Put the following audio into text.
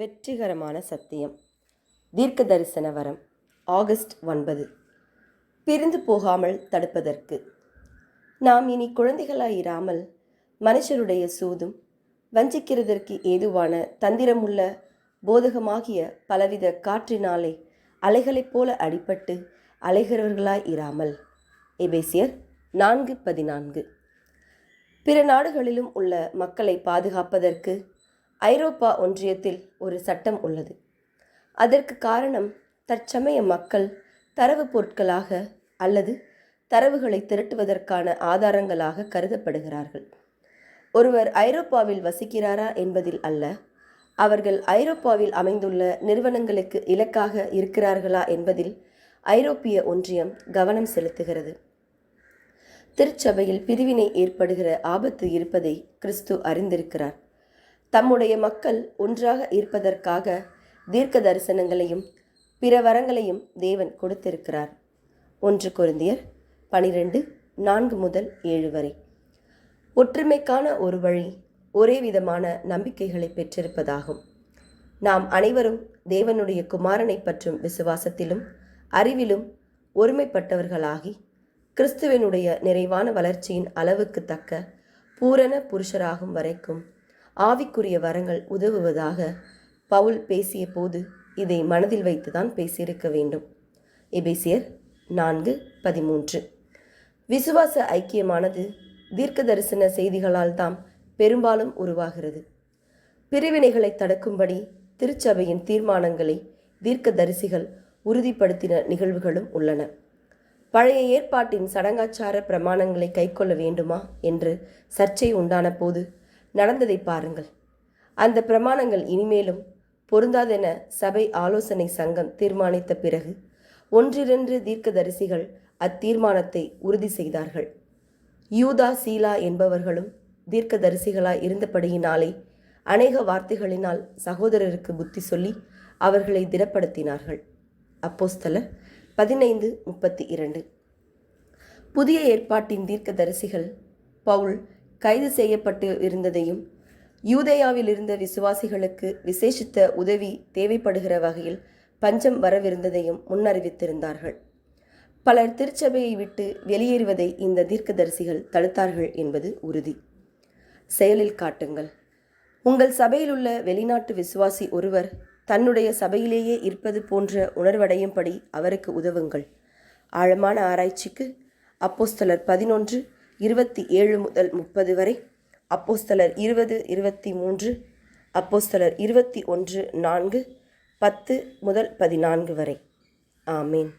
வெற்றிகரமான சத்தியம். தீர்க்க தரிசன வரம் ஆகஸ்ட் ஒன்பது. பிரிந்து போகாமல் தடுப்பதற்கு. நாம் இனி குழந்தைகளாயிராமல் மனுஷருடைய சூதும் வஞ்சிக்கிறதற்கு ஏதுவான தந்திரமுள்ள போதகமாகிய பலவித காற்றினாலே அலைகளைப் போல அடிபட்டு அலைகிறவர்களாய் இராமல் எபேசியர் நான்கு பதினான்கு. பிற நாடுகளிலும் உள்ள மக்களை பாதுகாப்பதற்கு ஐரோப்பா ஒன்றியத்தில் ஒரு சட்டம் உள்ளது. அதற்கு காரணம் தற்சமய மக்கள் தரவு பொருட்களாக அல்லது தரவுகளை திரட்டுவதற்கான ஆதாரங்களாக கருதப்படுகிறார்கள். ஒருவர் ஐரோப்பாவில் வசிக்கிறாரா என்பதில் அல்ல அவர்கள் ஐரோப்பாவில் அமைந்துள்ள நிறுவனங்களுக்கு இலக்காக இருக்கிறார்களா என்பதில் ஐரோப்பிய ஒன்றியம் கவனம் செலுத்துகிறது. திருச்சபையில் பிரிவினை ஏற்படுகிற ஆபத்து இருப்பதை கிறிஸ்து அறிந்திருக்கிறார். தம்முடைய மக்கள் ஒன்றாக இருப்பதற்காக தீர்க்க தரிசனங்களையும் பிற வரங்களையும் தேவன் கொடுத்திருக்கிறார். ஒன்று குருந்தியர் பனிரெண்டு நான்கு முதல் ஏழு வரை. ஒற்றுமைக்கான ஒரு வழி ஒரே விதமான நம்பிக்கைகளை பெற்றிருப்பதாகும். நாம் அனைவரும் தேவனுடைய குமாரனை பற்றும் விசுவாசத்திலும் அறிவிலும் ஒருமைப்பட்டவர்களாகி கிறிஸ்துவனுடைய நிறைவான வளர்ச்சியின் அளவுக்கு தக்க பூரண புருஷராகும் வரைக்கும் ஆவிக்குரிய வரங்கள் உதவுவதாக பவுல் பேசிய போது இதை மனதில் வைத்துதான் பேசியிருக்க வேண்டும். எபேசியர் நான்கு பதிமூன்று. விசுவாச ஐக்கியமானது தீர்க்க தரிசன செய்திகளால் தாம் பெரும்பாலும் உருவாகிறது. பிரிவினைகளை தடுக்கும்படி திருச்சபையின் தீர்மானங்களை தீர்க்க தரிசிகள் உறுதிப்படுத்தின நிகழ்வுகளும் உள்ளன. பழைய ஏற்பாட்டின் சடங்காச்சார பிரமாணங்களை கைக்கொள்ள வேண்டுமா என்று சர்ச்சை உண்டான போது நடந்ததை பாருங்கள். அந்த பிரமாணங்கள் இனிமேலும் பொருந்தாதென சபை ஆலோசனை சங்கம் தீர்மானித்த பிறகு ஒன்றிரண்டு தீர்க்கதரிசிகள் அத்தீர்மானத்தை உறுதி செய்தார்கள். யூதா சீலா என்பவர்களும் தீர்க்கதரிசிகளாய் இருந்தபடியினாலே அநேக வார்த்தைகளினால் சகோதரருக்கு புத்தி சொல்லி அவர்களை திடப்படுத்தினார்கள். அப்போஸ்தலர் பதினைந்து முப்பத்தி இரண்டு. புதிய ஏற்பாட்டின் தீர்க்கதரிசிகள் பவுல் கைது செய்யப்பட்டு இருந்ததையும் யூதேயாவில் இருந்த விசுவாசிகளுக்கு விசேஷித்த உதவி தேவைப்படுகிற வகையில் பஞ்சம் வரவிருந்ததையும் முன்னறிவித்திருந்தார்கள். பலர் திருச்சபையை விட்டு வெளியேறுவதை இந்த தீர்க்கதரிசிகள் தடுத்தார்கள் என்பது உறுதி. செயலில் காட்டுங்கள். உங்கள் சபையில் உள்ள வெளிநாட்டு விசுவாசி ஒருவர் தன்னுடைய சபையிலேயே இருப்பது போன்ற உணர்வடையும்படி அவருக்கு உதவுங்கள். ஆழமான ஆராய்ச்சிக்கு அப்போஸ்தலர் பதினொன்று இருபத்தி ஏழு முதல் முப்பது வரை. அப்போஸ்தலர் இருபது இருபத்தி மூன்று. அப்போஸ்தலர் இருபத்தி ஒன்று நான்கு. பத்து முதல் பதினான்கு வரை. ஆமீன்.